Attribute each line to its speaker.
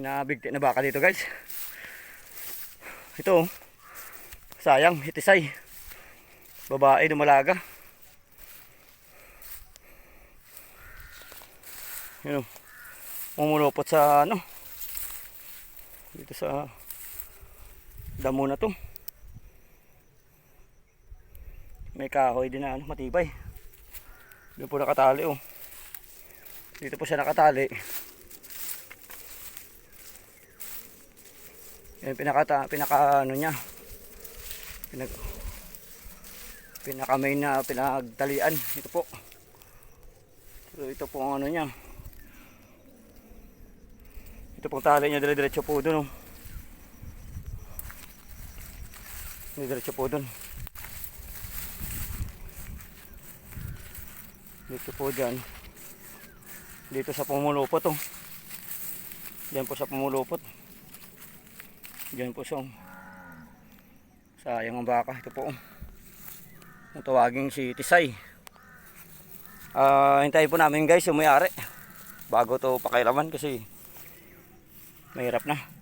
Speaker 1: Nabigti na baka dito guys. Ito, oh. sayang, hitisay. Babae, dumalaga. Yun o. Umulupot sa ano. Dito sa damo na to. May kahoy din na ano, matibay. Doon po nakatali oh. Dito po siya nakatali. Yan pinaka pinaka ano niya. Pinag pinaka main na pinagtalian. Ito po. So ito po ang ano niya. Ito pong tali niya dire-diretso po doon. Oh. Diretso po doon. Dito po dyan. Dito sa pumulupot oh. Diyan po sa pumulupot. Diyan po sa sayang ang baka. Ito po. Ang si Tisay. Ah, hintayin po namin guys yung may-ari. Bago to pakilaman kasi mahirap na.